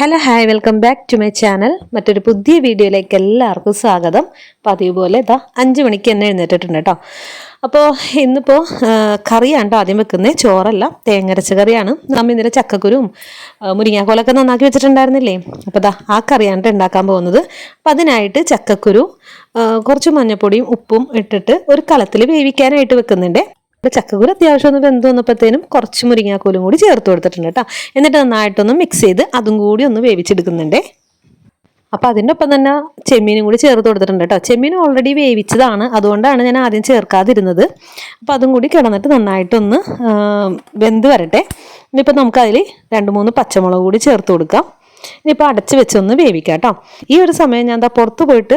Hello hi welcome back to my channel. മറ്റൊരു പുതിയ വീഡിയോയിലേക്ക് എല്ലാവർക്കും സ്വാഗതം. പതിവ് പോലെ ഇതാ അഞ്ച് മണിക്ക് തന്നെ എഴുന്നേറ്റിട്ടുണ്ട് കേട്ടോ. അപ്പോൾ ഇന്നിപ്പോൾ കറിയാണ് ആദ്യം വെക്കുന്നത് ചോറല്ല തേങ്ങരച്ച കറിയാണ്. നമ്മൾ ഇന്നലെ ചക്കക്കുരും മുരിങ്ങാക്കോലൊക്കെ നന്നാക്കി വെച്ചിട്ടുണ്ടായിരുന്നില്ലേ? അപ്പോൾ ദാ ആ കറിയാണ് ഉണ്ടാക്കാൻ പോകുന്നത്. അപ്പോൾ അതിനായിട്ട് ചക്കക്കുരു കുറച്ച് മഞ്ഞപ്പൊടിയും ഉപ്പും ഇട്ടിട്ട് ഒരു കളത്തിൽ വേവിക്കാനായിട്ട് വെക്കുന്നുണ്ട്. അപ്പോൾ ചക്കക്കുരു അത്യാവശ്യം ഒന്ന് വെന്ത് വന്നപ്പോഴത്തേനും കുറച്ച് മുരിങ്ങാക്കോലും കൂടി ചേർത്ത് കൊടുത്തിട്ടുണ്ട് കേട്ടോ. എന്നിട്ട് നന്നായിട്ടൊന്ന് മിക്സ് ചെയ്ത് അതും കൂടി ഒന്ന് വേവിച്ചെടുക്കുന്നുണ്ടേ. അപ്പോൾ അതിന്റെ ഒപ്പം തന്നെ ചെമ്മീനും കൂടി ചേർത്ത് കൊടുത്തിട്ടുണ്ട് കേട്ടോ. ചെമ്മീൻ ഓൾറെഡി വേവിച്ചതാണ്. അതുകൊണ്ടാണ് ഞാൻ ആദ്യം ചേർക്കാതിരുന്നത്. അപ്പോൾ അതും കൂടി കിടന്നിട്ട് നന്നായിട്ടൊന്ന് വെന്ത് വരട്ടെ. ഇനിയിപ്പോൾ നമുക്കതിൽ രണ്ട് മൂന്ന് പച്ചമുളക് കൂടി ചേർത്ത് കൊടുക്കാം. ഇനിയിപ്പോൾ അടച്ച് വെച്ചൊന്ന് വേവിക്കാം കേട്ടോ. ഈ ഒരു സമയം ഞാൻ എന്താ പുറത്ത് പോയിട്ട്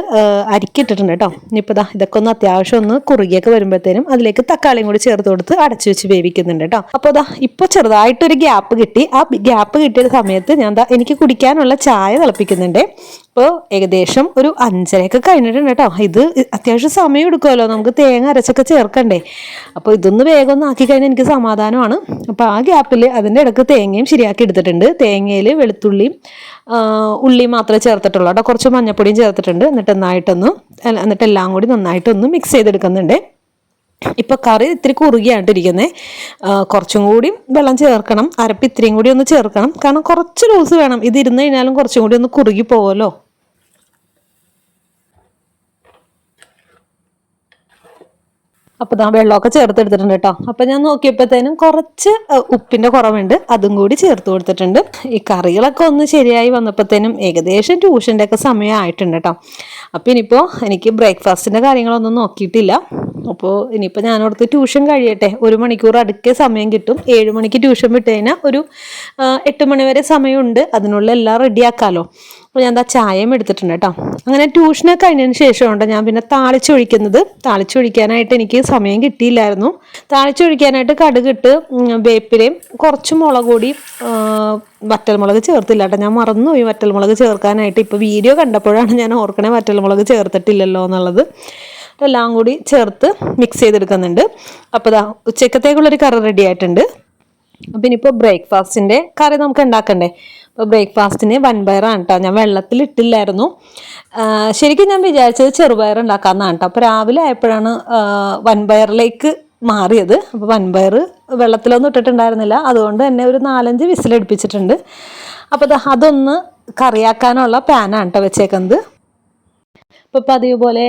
അരിക്കിട്ടിട്ടുണ്ട് കേട്ടോ. ഇനിയിപ്പോൾ ഇതാ ഇതൊക്കെ ഒന്ന് അത്യാവശ്യം ഒന്ന് കുറുകിയൊക്കെ വരുമ്പോഴത്തേനും അതിലേക്ക് തക്കാളിയും കൂടി ചേർത്ത് കൊടുത്ത് അടച്ചു വെച്ച് വേവിക്കുന്നുണ്ട് കേട്ടോ. അപ്പോൾ ഇതാ ഇപ്പോൾ ചെറുതായിട്ടൊരു ഗ്യാപ്പ് കിട്ടി. ആ ഗ്യാപ്പ് കിട്ടിയ സമയത്ത് ഞാൻ എന്താ എനിക്ക് കുടിക്കാനുള്ള ചായ തിളപ്പിക്കുന്നുണ്ട്. ഇപ്പോൾ ഏകദേശം ഒരു അഞ്ചരയൊക്കെ കഴിഞ്ഞിട്ടുണ്ട് കേട്ടോ. ഇത് അത്യാവശ്യം സമയം എടുക്കുമല്ലോ. നമുക്ക് തേങ്ങ അരച്ചൊക്കെ ചേർക്കണ്ടേ. അപ്പോൾ ഇതൊന്ന് വേഗം ഒന്ന് ആക്കി കഴിഞ്ഞാൽ എനിക്ക് സമാധാനമാണ്. അപ്പോൾ ആ ഗ്യാപ്പിൽ അതിന്റെ ഇടയ്ക്ക് തേങ്ങയും ശരിയാക്കി എടുത്തിട്ടുണ്ട്. തേങ്ങയിൽ വെളുത്തുള്ളിയും ആ, ഉള്ളിയും മാത്രമേ ചേർത്തിട്ടുള്ളൂ. കേട്ടോ കുറച്ച് മഞ്ഞപ്പൊടിയും ചേർത്തിട്ടുണ്ട്. എന്നിട്ട് നന്നായിട്ടൊന്ന് എന്നിട്ട് എല്ലാം കൂടി നന്നായിട്ടൊന്ന് മിക്സ് ചെയ്തെടുക്കുന്നുണ്ട്. ഇപ്പോൾ കറി ഇത്തിരി കുറുകിയായിട്ടിരിക്കുന്നത് കുറച്ചും കൂടി വെള്ളം ചേർക്കണം. അരപ്പ് ഇത്രയും കൂടി ഒന്ന് ചേർക്കണം. കാരണം കുറച്ച് ലൂസ് വേണം. ഇത് ഇരുന്ന് കഴിഞ്ഞാലും കുറച്ചും കൂടി ഒന്ന് കുറുകി പോവുമല്ലോ അപ്പോൾ ഞാൻ വെള്ളമൊക്കെ ചേർത്തെടുത്തിട്ടുണ്ട് കേട്ടോ. അപ്പോൾ ഞാൻ നോക്കിയപ്പോഴത്തേനും കുറച്ച് ഉപ്പിന്റെ കുറവുണ്ട്. അതും കൂടി ചേർത്ത് കൊടുത്തിട്ടുണ്ട്. ഈ കറികളൊക്കെ ഒന്ന് ശരിയായി വന്നപ്പോഴത്തേനും ഏകദേശം ട്യൂഷന്റെ ഒക്കെ സമയമായിട്ടുണ്ട് കേട്ടോ. അപ്പോൾ ഇനിയിപ്പോൾ എനിക്ക് ബ്രേക്ക്ഫാസ്റ്റിന്റെ കാര്യങ്ങളൊന്നും നോക്കിയിട്ടില്ല. അപ്പോൾ ഇനിയിപ്പോൾ ഞാനോടത്ത് ട്യൂഷൻ കഴിയട്ടെ. ഒരു മണിക്കൂർ അടുക്കെ സമയം കിട്ടും. ഏഴ് മണിക്ക് ട്യൂഷൻ വിട്ട് കഴിഞ്ഞാൽ ഒരു എട്ട് മണി വരെ സമയമുണ്ട്. അതിനുള്ള എല്ലാം റെഡിയാക്കാമല്ലോ അപ്പോൾ ഞാൻ എന്താ ചായയും എടുത്തിട്ടുണ്ട് കേട്ടോ അങ്ങനെ ട്യൂഷനൊക്കെ കഴിഞ്ഞതിന് ശേഷമുണ്ട് ഞാൻ പിന്നെ താളിച്ചൊഴിക്കുന്നത്. താളിച്ചൊഴിക്കാനായിട്ട് എനിക്ക് സമയം കിട്ടിയില്ലായിരുന്നു. താളിച്ചൊഴിക്കാനായിട്ട് കടുകിട്ട് വേപ്പിലയും കുറച്ച് മുളക് കൂടി വറ്റൽമുളക് ചേർത്തില്ല കേട്ടോ ഞാൻ മറന്നുപോയി വറ്റൽമുളക് ചേർക്കാനായിട്ട്. ഇപ്പോൾ വീഡിയോ കണ്ടപ്പോഴാണ് ഞാൻ ഓർക്കണേ വറ്റൽമുളക് ചേർത്തിട്ടില്ലല്ലോ എന്നുള്ളത്. എല്ലാം കൂടി ചേർത്ത് മിക്സ് ചെയ്തെടുക്കുന്നുണ്ട്. അപ്പോൾ ദാ ഉച്ചക്കത്തേക്കുള്ളൊരു കറി റെഡി ആയിട്ടുണ്ട്. അപ്പം ഇനിയിപ്പോൾ ബ്രേക്ക്ഫാസ്റ്റിന്റെ കറി നമുക്ക് ഉണ്ടാക്കണ്ടേ അപ്പോൾ ബ്രേക്ക്ഫാസ്റ്റിന് വൻപയറാണ് കേട്ടോ ഞാൻ വെള്ളത്തിൽ ഇട്ടില്ലായിരുന്നു ശരിക്കും ഞാൻ വിചാരിച്ചത് ചെറുപയർ ഉണ്ടാക്കാമെന്നാണ് കേട്ടോ അപ്പോൾ രാവിലെ ആയപ്പോഴാണ് വൻപയറിലേക്ക് മാറിയത്. അപ്പോൾ വൻപയർ വെള്ളത്തിലൊന്നും ഇട്ടിട്ടുണ്ടായിരുന്നില്ല. അതുകൊണ്ട് തന്നെ ഒരു നാലഞ്ച് വിസിലടുപ്പിച്ചിട്ടുണ്ട്. അപ്പോൾ അതൊന്ന് കറിയാക്കാനുള്ള പാനാണ് കേട്ടോ വെച്ചേക്കുന്നത്. ഇപ്പോൾ പതിവ് പോലെ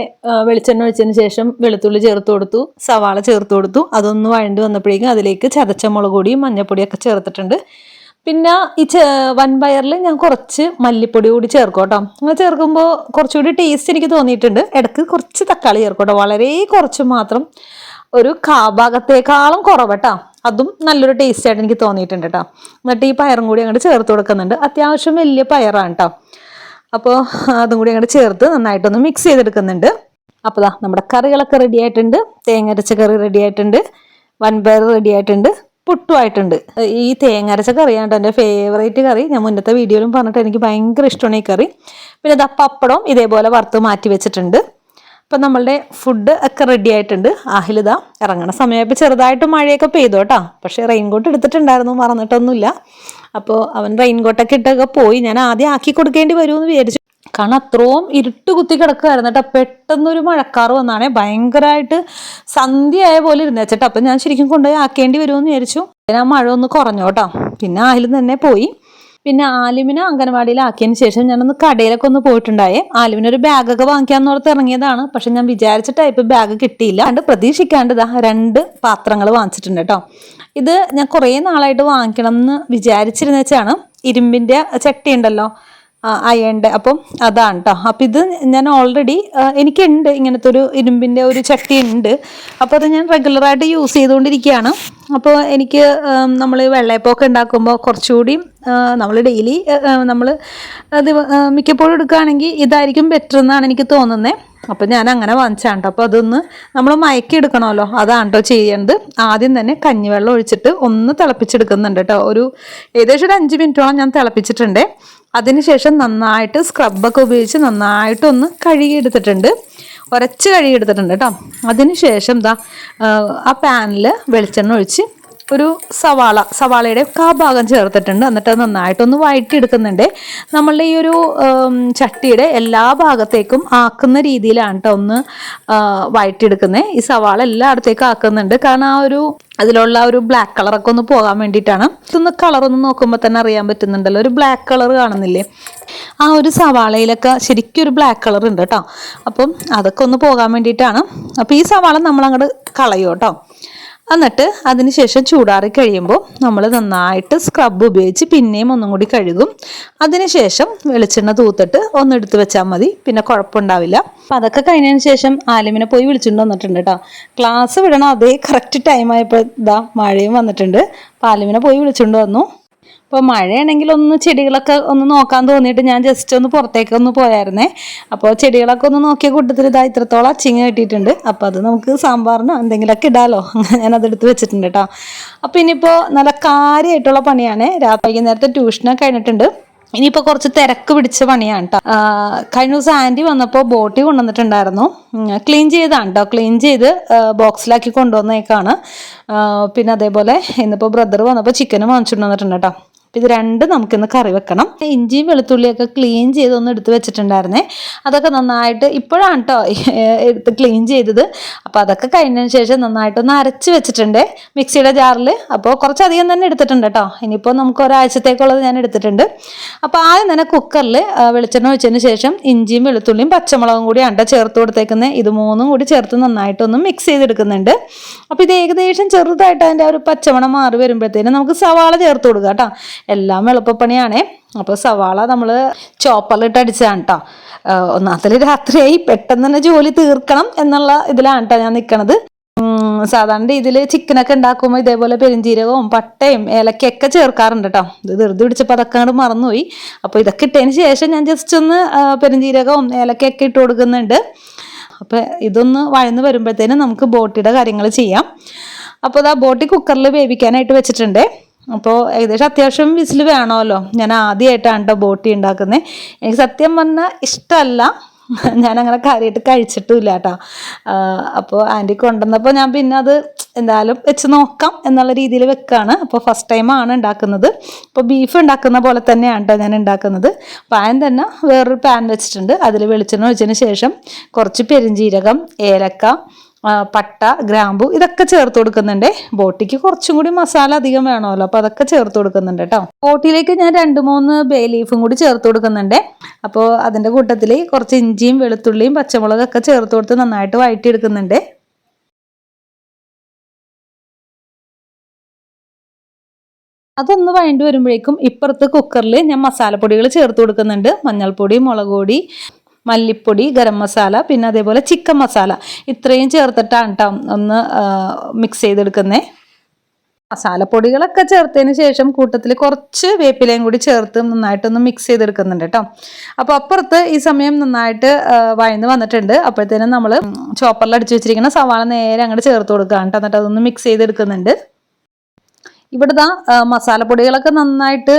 വെളിച്ചെണ്ണ ഒഴിച്ചതിന് ശേഷം വെളുത്തുള്ളി ചേർത്ത് കൊടുത്തു സവാള ചേർത്ത് കൊടുത്തു. അതൊന്ന് വഴണ്ട് വന്നപ്പോഴേക്കും അതിലേക്ക് ചതച്ച മുളക് പൊടിയും മഞ്ഞപ്പൊടിയൊക്കെ ചേർത്തിട്ടുണ്ട്. പിന്നെ ഈ വൻപയറിൽ ഞാൻ കുറച്ച് മല്ലിപ്പൊടി കൂടി ചേർക്കും കേട്ടോ. അങ്ങനെ ചേർക്കുമ്പോൾ കുറച്ചുകൂടി ടേസ്റ്റ് എനിക്ക് തോന്നിയിട്ടുണ്ട്. ഇടയ്ക്ക് കുറച്ച് തക്കാളി ചേർക്കും വളരെ കുറച്ച് മാത്രം ഒരു കാഭാഗത്തേക്കാളും കുറവട്ടാ അതും നല്ലൊരു ടേസ്റ്റ് ആയിട്ട് എനിക്ക് തോന്നിയിട്ടുണ്ട് കേട്ടോ. എന്നിട്ട് ഈ പയറും കൂടി അങ്ങോട്ട് ചേർത്ത് കൊടുക്കുന്നുണ്ട്. അത്യാവശ്യം വലിയ പയറാണ് കേട്ടോ. അപ്പോൾ അതും കൂടി അങ്ങോട്ട് ചേർത്ത് നന്നായിട്ടൊന്ന് മിക്സ് ചെയ്തെടുക്കുന്നുണ്ട്. അപ്പോൾ ദാ നമ്മുടെ കറികളൊക്കെ റെഡി ആയിട്ടുണ്ട്. തേങ്ങരച്ച കറി റെഡി ആയിട്ടുണ്ട്. വൻപയർ റെഡി ആയിട്ടുണ്ട്. പുട്ടുമായിട്ടുണ്ട് ഈ തേങ്ങരച്ച കറിയാണ് എന്റെ ഫേവറേറ്റ് കറി. ഞാൻ മുന്നത്തെ വീഡിയോയിലും പറഞ്ഞിട്ട് എനിക്ക് ഭയങ്കര ഇഷ്ടമാണ് ഈ കറി. പിന്നെ ദാ പപ്പടം ഇതേപോലെ വറുത്ത് മാറ്റി വെച്ചിട്ടുണ്ട്. അപ്പം നമ്മളുടെ ഫുഡ് ഒക്കെ റെഡി ആയിട്ടുണ്ട്. ആഹിലിത ഇറങ്ങണ സമയമായപ്പോൾ ചെറുതായിട്ട് മഴയൊക്കെ പെയ്തു കേട്ടോ. പക്ഷേ റെയിൻകോട്ട് എടുത്തിട്ടുണ്ടായിരുന്നു മറന്നിട്ടൊന്നുമില്ല. അപ്പോൾ അവൻ റെയിൻകോട്ടൊക്കെ ഇട്ടൊക്കെ പോയി. ഞാൻ ആദ്യം ആക്കി കൊടുക്കേണ്ടി വരുമെന്ന് വിചാരിച്ചു. കാരണം അത്രയും ഇരുട്ട് കുത്തി കിടക്കുമായിരുന്നു കേട്ടോ. പെട്ടെന്നൊരു മഴക്കാറ് വന്നാണേ ഭയങ്കരമായിട്ട് സന്ധ്യയായ പോലെ ഇരുന്നേച്ചിട്ട് അപ്പം ഞാൻ ശരിക്കും കൊണ്ടുപോയി ആക്കേണ്ടി വരുമെന്ന് വിചാരിച്ചു. പിന്നെ മഴ ഒന്ന് കുറഞ്ഞു കേട്ടോ. പിന്നെ ആഹിലും തന്നെ പോയി. പിന്നെ ആലിമിനെ അംഗനവാടിയിലാക്കിയതിന് ശേഷം ഞാനൊന്ന് കടയിലൊക്കെ ഒന്ന് പോയിട്ടുണ്ടായേ. ആലിമിന് ഒരു ബാഗൊക്കെ വാങ്ങിക്കാന്ന് ഓർത്ത് ഇറങ്ങിയതാണ്. പക്ഷെ ഞാൻ വിചാരിച്ച ടൈപ്പ് ബാഗ് കിട്ടിയില്ല. കണ്ട് പ്രതീക്ഷിക്കാണ്ട് രണ്ട് പാത്രങ്ങൾ വാങ്ങിച്ചിട്ടുണ്ട് കേട്ടോ ഇത് ഞാൻ കുറേ നാളായിട്ട് വാങ്ങിക്കണം എന്ന് വിചാരിച്ചിരുന്ന വെച്ചാണ് ഇരുമ്പിന്റെ ചട്ടി ഉണ്ടല്ലോ. അയണ്ട്. അപ്പം അതാണ് കേട്ടോ അപ്പം ഇത് ഞാൻ ഓൾറെഡി എനിക്കുണ്ട്. ഇങ്ങനത്തെ ഒരു ഇരുമ്പിന്റെ ഒരു ചട്ടി ഉണ്ട് അപ്പോൾ അത് ഞാൻ റെഗുലറായിട്ട് യൂസ് ചെയ്തുകൊണ്ടിരിക്കുകയാണ്. അപ്പോൾ എനിക്ക് നമ്മൾ വെള്ളയപ്പമൊക്കെ ഉണ്ടാക്കുമ്പോൾ കുറച്ചുകൂടി നമ്മൾ ഡെയിലി നമ്മൾ മിക്കപ്പോഴും എടുക്കുകയാണെങ്കിൽ ഇതായിരിക്കും ബെറ്റർ എന്നാണ് എനിക്ക് തോന്നുന്നത് അപ്പം ഞാൻ അങ്ങനെ വാങ്ങിച്ചാണ് കേട്ടോ അപ്പോൾ അതൊന്ന് നമ്മൾ മയക്കി എടുക്കണമല്ലോ. അതാണ് കേട്ടോ ചെയ്യേണ്ടത്. ആദ്യം തന്നെ കഞ്ഞിവെള്ളം ഒഴിച്ചിട്ട് ഒന്ന് തിളപ്പിച്ചെടുക്കുന്നുണ്ട് കേട്ടോ ഒരു ഏകദേശം ഒരു അഞ്ച് മിനിറ്റോളം ഞാൻ തിളപ്പിച്ചിട്ടുണ്ട്. അതിനുശേഷം നന്നായിട്ട് സ്ക്രബൊക്കെ ഉപയോഗിച്ച് നന്നായിട്ടൊന്ന് കഴുകിയെടുത്തിട്ടുണ്ട്. ഉരച്ച് കഴുകിയെടുത്തിട്ടുണ്ട് കേട്ടോ. അതിനുശേഷം ദാ ആ, പാനിൽ വെളിച്ചെണ്ണ ഒഴിച്ച് ഒരു സവാള സവാളയുടെ കാ ഭാഗം ചേർത്തിട്ടുണ്ട്. എന്നിട്ട് അത് നന്നായിട്ടൊന്ന് വഴറ്റിയെടുക്കുന്നുണ്ട് നമ്മളുടെ ഈ ഒരു ചട്ടിയുടെ എല്ലാ ഭാഗത്തേക്കും ആക്കുന്ന രീതിയിലാണ് കേട്ടോ ഒന്ന് വഴറ്റിയെടുക്കുന്നത് ഈ സവാള എല്ലായിടത്തേക്കും ആക്കുന്നുണ്ട്. കാരണം ആ ഒരു അതിലുള്ള ഒരു ബ്ലാക്ക് കളറൊക്കെ ഒന്ന് പോകാൻ വേണ്ടിയിട്ടാണ്. ഇതൊന്ന് കളറൊന്ന് നോക്കുമ്പോൾ തന്നെ അറിയാൻ പറ്റുന്നുണ്ടല്ലോ. ഒരു ബ്ലാക്ക് കളർ കാണുന്നില്ലേ? ആ ഒരു സവാളയിലൊക്കെ ശരിക്കും ഒരു ബ്ലാക്ക് കളർ ഉണ്ട് കേട്ടോ. അപ്പം അതൊക്കെ ഒന്ന് പോകാൻ വേണ്ടിയിട്ടാണ്. അപ്പോൾ ഈ സവാള നമ്മൾ അങ്ങോട്ട് കളയും കേട്ടോ എന്നിട്ട് അതിനുശേഷം ചൂടാറി കഴിയുമ്പോൾ നമ്മൾ നന്നായിട്ട് സ്ക്രബ് ഉപയോഗിച്ച് പിന്നെയും ഒന്നും കൂടി കഴുകും. അതിനുശേഷം വെളിച്ചെണ്ണ തൂത്തിട്ട് ഒന്ന് എടുത്ത് വെച്ചാൽ മതി. പിന്നെ കുഴപ്പമുണ്ടാവില്ല. അപ്പം അതൊക്കെ കഴിഞ്ഞതിന് ശേഷം ആലിമിനെ പോയി വിളിച്ചിട്ട് വന്നിട്ടുണ്ട് കേട്ടോ. ക്ലാസ് വിടണം അതേ കറക്റ്റ് ടൈം ആയപ്പോൾ ഇതാ മഴയും വന്നിട്ടുണ്ട്. അപ്പം ആലിമിനെ പോയി വിളിച്ചുകൊണ്ട് വന്നു. അപ്പോൾ മഴയാണെങ്കിൽ ഒന്ന് ചെടികളൊക്കെ ഒന്ന് നോക്കാൻ തോന്നിയിട്ട് ഞാൻ ജസ്റ്റ് ഒന്ന് പുറത്തേക്ക് ഒന്ന് പോയായിരുന്നേ. അപ്പോൾ ചെടികളൊക്കെ ഒന്ന് നോക്കിയ കൂട്ടത്തിൽ ഇതാ ഇത്രത്തോളം അച്ചിങ് കിട്ടിയിട്ടുണ്ട്. അപ്പോൾ അത് നമുക്ക് സാമ്പാറിനോ എന്തെങ്കിലുമൊക്കെ ഇടാലോ. ഞാൻ എടുത്ത് വെച്ചിട്ടുണ്ട് കേട്ടോ അപ്പോൾ ഇനിയിപ്പോൾ നല്ല കാര്യമായിട്ടുള്ള പണിയാണ്. രാത്രി വൈകുന്നേരത്തെ ട്യൂഷനൊക്കെ കഴിഞ്ഞിട്ടുണ്ട്. ഇനിയിപ്പോൾ കുറച്ച് തിരക്ക് പിടിച്ച പണിയാണ് കേട്ടോ കഴിഞ്ഞ ദിവസം ആന്റി വന്നപ്പോൾ ബോട്ടി കൊണ്ടുവന്നിട്ടുണ്ടായിരുന്നു. ക്ലീൻ ചെയ്താണ് കേട്ടോ ക്ലീൻ ചെയ്ത് ബോക്സിലാക്കി കൊണ്ടുവന്നേക്കാണ്. പിന്നെ അതേപോലെ ഇന്നിപ്പോൾ ബ്രദർ വന്നപ്പോൾ ചിക്കനും വാങ്ങിച്ചുകൊണ്ട് വന്നിട്ടുണ്ട് കേട്ടോ ഇത് രണ്ടും നമുക്കിന്ന് കറി വെക്കണം. ഇഞ്ചിയും വെളുത്തുള്ളിയൊക്കെ ക്ലീൻ ചെയ്ത് ഒന്ന് എടുത്ത് വെച്ചിട്ടുണ്ടായിരുന്നേ. അതൊക്കെ നന്നായിട്ട് ഇപ്പോഴാണ് കേട്ടോ എടുത്ത് ക്ലീൻ ചെയ്തത്. അപ്പോൾ അതൊക്കെ കഴിഞ്ഞതിന് ശേഷം നന്നായിട്ടൊന്ന് അരച്ച് വെച്ചിട്ടുണ്ട് മിക്സിയുടെ ജാറിൽ അപ്പോൾ കുറച്ചധികം തന്നെ എടുത്തിട്ടുണ്ട് കേട്ടോ ഇനിയിപ്പോൾ നമുക്ക് ഒരാഴ്ചത്തേക്കുള്ളത് ഞാൻ എടുത്തിട്ടുണ്ട്. അപ്പോൾ ആദ്യം തന്നെ കുക്കറിൽ വെളിച്ചെണ്ണ ഒഴിച്ചതിന് ശേഷം ഇഞ്ചിയും വെളുത്തുള്ളിയും പച്ചമുളകും കൂടിയാണ് കേട്ടോ ചേർത്ത് കൊടുത്തേക്കുന്നത് ഇത് മൂന്നും കൂടി ചേർത്ത് നന്നായിട്ടൊന്ന് മിക്സ് ചെയ്തെടുക്കുന്നുണ്ട്. അപ്പോൾ ഇത് ഏകദേശം ചെറുതായിട്ട് അതിന്റെ ഒരു പച്ചമണം മാറി വരുമ്പോഴത്തേനും നമുക്ക് സവാള ചേർത്ത് കൊടുക്കുക കേട്ടോ എല്ലാം എളുപ്പപ്പണിയാണേ. അപ്പോൾ സവാള നമ്മൾ ചോപ്പറിലിട്ട് അടിച്ചതാണ് കേട്ടോ ഒന്നാമത്തെ രാത്രിയായി പെട്ടെന്ന് തന്നെ ജോലി തീർക്കണം എന്നുള്ള ഇതിലാണ് കേട്ടോ ഞാൻ നിൽക്കണത് സാധാരണ രീതിയിൽ ചിക്കനൊക്കെ ഉണ്ടാക്കുമ്പോൾ ഇതേപോലെ പെരിഞ്ചീരകവും പട്ടയും ഏലക്കയൊക്കെ ചേർക്കാറുണ്ട് കേട്ടോ ഇത് ധൃതി പിടിച്ചപ്പോൾ അതൊക്കെ അങ്ങോട്ട് മറന്നുപോയി. അപ്പോൾ ഇതൊക്കെ ഇട്ടതിന് ശേഷം ഞാൻ ജസ്റ്റ് ഒന്ന് ആ, പെരിഞ്ചീരകവും ഏലക്കയൊക്കെ ഇട്ട് കൊടുക്കുന്നുണ്ട്. അപ്പോൾ ഇതൊന്ന് വഴന്ന് വരുമ്പോഴത്തേനും നമുക്ക് ബോട്ടിയുടെ കാര്യങ്ങൾ ചെയ്യാം. അപ്പോൾ ഇതാ ബോട്ടി കുക്കറിൽ വേവിക്കാനായിട്ട് വെച്ചിട്ടുണ്ട്. അപ്പോൾ ഏകദേശം അത്യാവശ്യം വിസിൽ വേണമല്ലോ. ഞാൻ ആദ്യമായിട്ടാണ് കേട്ടോ ബോട്ടി ഉണ്ടാക്കുന്നത് എനിക്ക് സത്യം പറഞ്ഞാൽ ഇഷ്ടമല്ല. ഞാനങ്ങനെ കാര്യമായിട്ട് കഴിച്ചിട്ടുമില്ല കേട്ടോ അപ്പോൾ ആന്റി കൊണ്ടുവന്നപ്പോൾ ഞാൻ പിന്നെ അത് എന്തായാലും വെച്ച് നോക്കാം എന്നുള്ള രീതിയിൽ വെക്കാണ്. അപ്പോൾ ഫസ്റ്റ് ടൈമാണ് ഉണ്ടാക്കുന്നത്. ഇപ്പോൾ ബീഫ് ഉണ്ടാക്കുന്ന പോലെ തന്നെയാണ് കേട്ടോ ഞാൻ ഉണ്ടാക്കുന്നത്. പാൻ തന്നെ വേറൊരു പാൻ വെച്ചിട്ടുണ്ട്. അതിൽ വെളിച്ചെണ്ണ ഒഴിച്ചതിന് ശേഷം കുറച്ച് പെരിഞ്ജീരകം ഏലക്ക പട്ട ഗ്രാമ്പു ഇതൊക്കെ ചേർത്ത് കൊടുക്കുന്നുണ്ട്. ബോട്ടിക്ക് കുറച്ചും കൂടി മസാല അധികം വേണമല്ലോ അപ്പോൾ അതൊക്കെ ചേർത്ത് കൊടുക്കുന്നുണ്ട് കേട്ടോ. ബോട്ടിലേക്ക് ഞാൻ രണ്ട് മൂന്ന് ബേ ലീഫും കൂടി ചേർത്ത് കൊടുക്കുന്നുണ്ട്. അപ്പോൾ അതിന്റെ കൂട്ടത്തിൽ കുറച്ച് ഇഞ്ചിയും വെളുത്തുള്ളിയും പച്ചമുളകൊക്കെ ചേർത്ത് കൊടുത്ത് നന്നായിട്ട് വഴറ്റിയെടുക്കുന്നുണ്ട്. അതൊന്ന് വഴണ്ടി വരുമ്പോഴേക്കും ഇപ്പുറത്ത് കുക്കറിൽ ഞാൻ മസാലപ്പൊടികൾ ചേർത്ത് കൊടുക്കുന്നുണ്ട്. മഞ്ഞൾപ്പൊടി മുളക് പൊടി മല്ലിപ്പൊടി ഗരം മസാല പിന്നെ അതേപോലെ ചിക്കൻ മസാല. ഇത്രയും ചേർത്തിട്ടാണ് കേട്ടോ ഒന്ന് മിക്സ് ചെയ്തെടുക്കുന്നേ. മസാലപ്പൊടികളൊക്കെ ചേർത്തതിന് ശേഷം കൂട്ടത്തിൽ കുറച്ച് വേപ്പിലയും കൂടി ചേർത്ത് നന്നായിട്ടൊന്ന് മിക്സ് ചെയ്തെടുക്കുന്നുണ്ട് കേട്ടോ അപ്പോൾ അപ്പുറത്ത് ഈ സമയം നന്നായിട്ട് വയന്ന് വന്നിട്ടുണ്ട്. അപ്പോഴത്തേനും നമ്മൾ ചോപ്പറിൽ അടിച്ചു വെച്ചിരിക്കുന്ന സവാള നേരെ അങ്ങോട്ട് ചേർത്ത് കൊടുക്കുകയാണ് കേട്ടോ എന്നിട്ട് അതൊന്ന് മിക്സ് ചെയ്തെടുക്കുന്നുണ്ട്. ഇവിടുത്തെ മസാലപ്പൊടികളൊക്കെ നന്നായിട്ട്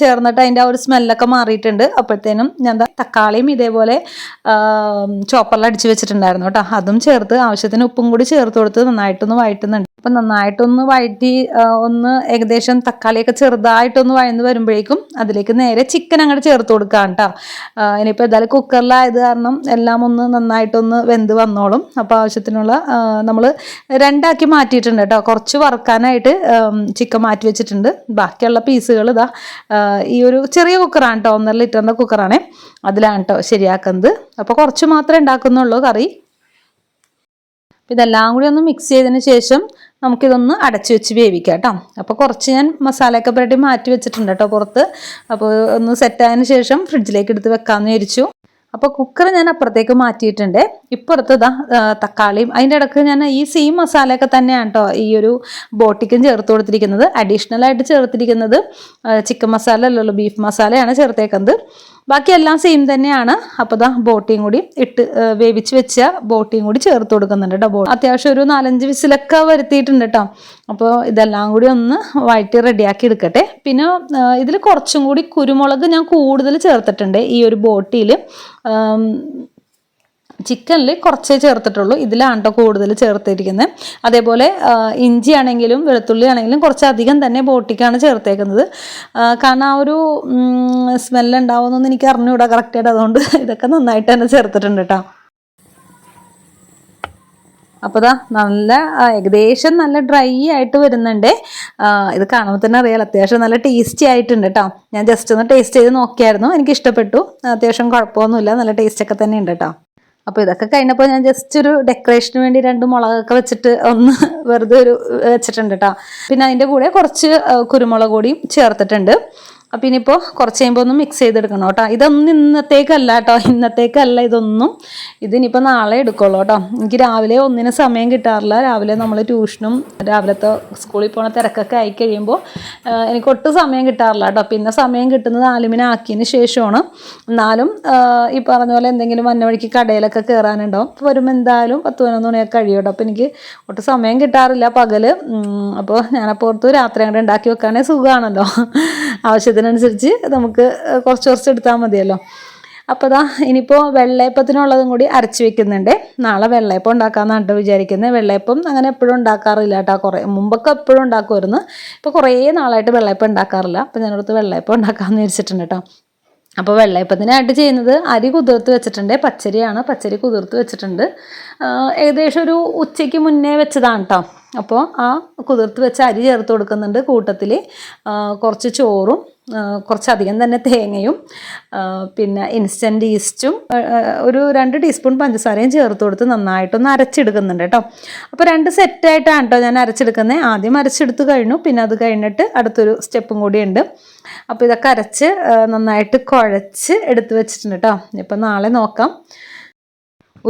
ചേർന്നിട്ട് അതിന്റെ ആ ഒരു സ്മെല്ലൊക്കെ മാറിയിട്ടുണ്ട്. അപ്പോഴത്തേനും ഞാൻ തക്കാളിയും ഇതേപോലെ ചോപ്പറിൽ അടിച്ച് വെച്ചിട്ടുണ്ടായിരുന്നു കേട്ടോ. അതും ചേർത്ത് ആവശ്യത്തിന് ഉപ്പും കൂടി ചേർത്ത് കൊടുത്ത് നന്നായിട്ടൊന്ന് വഴറ്റുന്നുണ്ട്. അപ്പം നന്നായിട്ടൊന്ന് വഴറ്റി ഒന്ന് ഏകദേശം തക്കാളിയൊക്കെ ചെറുതായിട്ടൊന്ന് വഴന്ന് വരുമ്പോഴേക്കും അതിലേക്ക് നേരെ ചിക്കൻ അങ്ങോട്ട് ചേർത്ത് കൊടുക്കാം കേട്ടോ ഇനിയിപ്പോൾ ഏതായാലും കുക്കറിലായത് കാരണം എല്ലാം ഒന്ന് നന്നായിട്ടൊന്ന് വെന്ത് വന്നോളും. അപ്പോൾ ആവശ്യത്തിനുള്ള നമ്മൾ രണ്ടാക്കി മാറ്റിയിട്ടുണ്ട് കേട്ടോ കുറച്ച് വറുക്കാനായിട്ട് ചിക്കൻ മാറ്റി വെച്ചിട്ടുണ്ട്. ബാക്കിയുള്ള പീസുകൾ ഇതാ ഈ ഒരു ചെറിയ കുക്കറാണ് കേട്ടോ ഒന്നര ലിറ്ററിന്റെ കുക്കറാണ് അതിലാണ് കേട്ടോ ശരിയാക്കുന്നത്. അപ്പോൾ കുറച്ച് മാത്രമേ ഉണ്ടാക്കുന്നുള്ളൂ കറി. ഇതെല്ലാം കൂടി ഒന്ന് മിക്സ് ചെയ്തതിന് ശേഷം നമുക്കിതൊന്ന് അടച്ചു വെച്ച് വേവിക്കാം കേട്ടോ. അപ്പോൾ കുറച്ച് ഞാൻ മസാലയൊക്കെ പുരട്ടി മാറ്റി വെച്ചിട്ടുണ്ട് കേട്ടോ പുറത്ത്. അപ്പോൾ ഒന്ന് സെറ്റായതിന് ശേഷം ഫ്രിഡ്ജിലേക്ക് എടുത്ത് വെക്കാമെന്ന് വിചാരിച്ചു. അപ്പോൾ കുക്കർ ഞാൻ അപ്പുറത്തേക്ക് മാറ്റിയിട്ടുണ്ട്. ഇപ്പുറത്ത് ഇതാ തക്കാളിയും അതിന്റെ ഇടയ്ക്ക് ഞാൻ ഈ സെയിം മസാലയൊക്കെ തന്നെയാണ് കേട്ടോ ഈ ഒരു ബോട്ടിക്കും ചേർത്ത് കൊടുത്തിരിക്കുന്നത്. അഡീഷണലായിട്ട് ചേർത്തിരിക്കുന്നത് ചിക്കൻ മസാല അല്ലല്ലോ ബീഫ് മസാലയാണ് ചേർത്തേക്കുന്നത്. ബാക്കി എല്ലാം സെയിം തന്നെയാണ്. അപ്പോൾ ദാ ബോട്ടിയും കൂടി ഇട്ട് വേവിച്ച് വെച്ച ബോട്ടിയും കൂടി ചേർത്ത് കൊടുക്കുന്നുണ്ട് കേട്ടോ അത്യാവശ്യം ഒരു നാലഞ്ച് വിസിലൊക്കെ വരുത്തിയിട്ടുണ്ട് കേട്ടോ അപ്പോൾ ഇതെല്ലാം കൂടി ഒന്ന് വഴറ്റി റെഡിയാക്കി എടുക്കട്ടെ. പിന്നെ ഇതിൽ കുറച്ചും കൂടി കുരുമുളക് ഞാൻ കൂടുതൽ ചേർത്തിട്ടുണ്ട് ഈ ഒരു ബോട്ടിയിൽ ചിക്കനിൽ കുറച്ചേ ചേർത്തിട്ടുള്ളൂ. ഇതിലാണ് കൂടുതൽ ചേർത്തിരിക്കുന്നത് അതേപോലെ ഇഞ്ചി ആണെങ്കിലും വെളുത്തുള്ളി ആണെങ്കിലും കുറച്ചധികം തന്നെ ബോട്ടിക്കാണ് ചേർത്തേക്കുന്നത്. കാരണം ആ ഒരു സ്മെല്ല് ഉണ്ടാവുമെന്നൊന്നും എനിക്ക് അറിഞ്ഞുകൂടാ കറക്റ്റായിട്ട്. അതുകൊണ്ട് ഇതൊക്കെ നന്നായിട്ട് തന്നെ ചേർത്തിട്ടുണ്ട് കേട്ടോ അപ്പോൾ ഇതാ നല്ല ഏകദേശം നല്ല ഡ്രൈ ആയിട്ട് വരുന്നുണ്ട്. ഇത് കാണുമ്പോൾ തന്നെ അറിയാലോ അത്യാവശ്യം നല്ല ടേസ്റ്റി ആയിട്ടുണ്ട് കേട്ടോ ഞാൻ ജസ്റ്റ് ഒന്ന് ടേസ്റ്റ് ചെയ്ത് നോക്കിയായിരുന്നു. എനിക്ക് ഇഷ്ടപ്പെട്ടു അത്യാവശ്യം കുഴപ്പമൊന്നുമില്ല. നല്ല ടേസ്റ്റൊക്കെ തന്നെ ഉണ്ട് കേട്ടോ അപ്പോൾ ഇതൊക്കെ കഴിഞ്ഞപ്പോൾ ഞാൻ ജസ്റ്റ് ഒരു ഡെക്കറേഷന് വേണ്ടി രണ്ട് മുളകൊക്കെ വെച്ചിട്ട് ഒന്ന് വെറുതെ ഒരു വെച്ചിട്ടുണ്ട് കേട്ടോ പിന്നെ അതിന്റെ കൂടെ കുറച്ച് കുരുമുളക് കൂടിയും ചേർത്തിട്ടുണ്ട്. അപ്പം ഇനിയിപ്പോൾ കുറച്ച് കഴിയുമ്പോൾ ഒന്ന് മിക്സ് ചെയ്തെടുക്കണം കേട്ടോ. ഇതൊന്നും ഇന്നത്തേക്കല്ല കേട്ടോ. ഇന്നത്തേക്കല്ല ഇതൊന്നും. ഇതിനിപ്പോൾ നാളെ എടുക്കുള്ളൂ കേട്ടോ. എനിക്ക് രാവിലെ ഒന്നിന് സമയം കിട്ടാറില്ല. രാവിലെ നമ്മൾ ട്യൂഷനും രാവിലത്തെ സ്കൂളിൽ പോണ തിരക്കൊക്കെ ആയി കഴിയുമ്പോൾ എനിക്ക് ഒട്ടും സമയം കിട്ടാറില്ല കേട്ടോ. പിന്നെ സമയം കിട്ടുന്നത് ആലുമിനാക്കിയതിന് ശേഷമാണ്. എന്നാലും ഈ പറഞ്ഞ പോലെ എന്തെങ്കിലും വന്നവഴിക്ക് കടയിലൊക്കെ കയറാനുണ്ടാവും അപ്പോൾ വരുമ്പോൾ എന്തായാലും പത്ത് പതിനൊന്ന് മണിയൊക്കെ കഴിയും കേട്ടോ. അപ്പോൾ എനിക്ക് ഒട്ടും സമയം കിട്ടാറില്ല പകൽ. അപ്പോൾ ഞാനപ്പോൾ ഓർത്തു രാത്രി അങ്ങോട്ട് ഉണ്ടാക്കി വെക്കാനേ സുഖമാണല്ലോ ആവശ്യത്തിനനുസരിച്ച് നമുക്ക് കുറച്ച് കുറച്ച് എടുത്താൽ മതിയല്ലോ. അപ്പോൾ ദാ ഇനിയിപ്പോൾ വെള്ളയപ്പത്തിനുള്ളതും കൂടി അരച്ച് വെക്കുന്നുണ്ട്. നാളെ വെള്ളയപ്പം ഉണ്ടാക്കാമെന്നാണ് കേട്ടോ വിചാരിക്കുന്നത് വെള്ളയപ്പം അങ്ങനെ എപ്പോഴും ഉണ്ടാക്കാറില്ല കേട്ടോ കുറേ മുമ്പൊക്കെ എപ്പോഴും ഉണ്ടാക്കുമായിരുന്നു ഇപ്പോൾ കുറേ നാളായിട്ട് വെള്ളയപ്പം ഉണ്ടാക്കാറില്ല. അപ്പോൾ ഞാനടുത്ത് വെള്ളയപ്പം ഉണ്ടാക്കാമെന്ന് വിചാരിച്ചിട്ടുണ്ട് കേട്ടോ അപ്പോൾ വെള്ളയപ്പത്തിനായിട്ട് ചെയ്യുന്നത് അരി കുതിർത്ത് വെച്ചിട്ടുണ്ട്. പച്ചരിയാണ്. പച്ചരി കുതിർത്ത് വെച്ചിട്ടുണ്ട്. ഏകദേശം ഒരു ഉച്ചയ്ക്ക് മുന്നേ വെച്ചതാണ് കേട്ടോ അപ്പോൾ ആ കുതിർത്ത് വെച്ച അരി ചേർത്ത് കൊടുക്കുന്നുണ്ട് കൂട്ടത്തിൽ കുറച്ച് ചോറും കുറച്ചധികം തന്നെ തേങ്ങയും പിന്നെ ഇൻസ്റ്റന്റ് ഈസ്റ്റും ഒരു രണ്ട് ടീസ്പൂൺ പഞ്ചസാരയും ചേർത്ത് കൊടുത്ത് നന്നായിട്ടൊന്ന് അരച്ചെടുക്കുന്നുണ്ട് കേട്ടോ. അപ്പോൾ രണ്ട് സെറ്റായിട്ടാണ് കേട്ടോ ഞാൻ അരച്ചെടുക്കുന്നത് ആദ്യം അരച്ചെടുത്ത് കഴിഞ്ഞു പിന്നെ അത് കഴിഞ്ഞിട്ട് അടുത്തൊരു സ്റ്റെപ്പും കൂടിയുണ്ട് അപ്പോൾ ഇതൊക്കെ അരച്ച് നന്നായിട്ട് കുഴച്ച് എടുത്ത് വെച്ചിട്ടുണ്ട് കേട്ടോ. ഇപ്പം നാളെ നോക്കാം.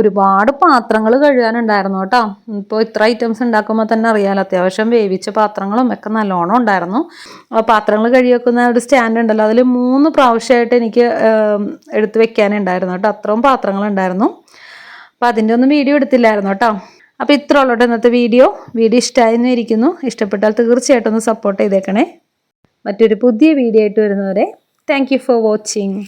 ഒരുപാട് പാത്രങ്ങൾ കഴുകാനുണ്ടായിരുന്നു കേട്ടോ. ഇപ്പോൾ ഇത്ര ഐറ്റംസ് ഉണ്ടാക്കുമ്പോൾ തന്നെ അറിയാലോ അത്യാവശ്യം വേവിച്ച പാത്രങ്ങളും ഒക്കെ നല്ലോണം ഉണ്ടായിരുന്നു. പാത്രങ്ങൾ കഴുകി വെക്കുന്ന ഒരു സ്റ്റാൻഡ് ഉണ്ടല്ലോ അതിൽ മൂന്ന് പ്രാവശ്യമായിട്ട് എനിക്ക് എടുത്തു വെക്കാനുണ്ടായിരുന്നു കേട്ടോ. അത്രയും പാത്രങ്ങളുണ്ടായിരുന്നു അപ്പോൾ അതിന്റെ ഒന്നും വീഡിയോ എടുത്തില്ലായിരുന്നു കേട്ടോ. അപ്പോൾ ഇത്ര ഉള്ളോട്ടെ ഇന്നത്തെ വീഡിയോ. വീഡിയോ ഇഷ്ടമായിരുന്നു ഇരിക്കുന്നു. ഇഷ്ടപ്പെട്ടാൽ തീർച്ചയായിട്ടും ഒന്ന് സപ്പോർട്ട് ചെയ്തേക്കണേ. മറ്റൊരു പുതിയ വീഡിയോ ആയിട്ട് വരുന്നവരെ താങ്ക് ഫോർ വാച്ചിങ്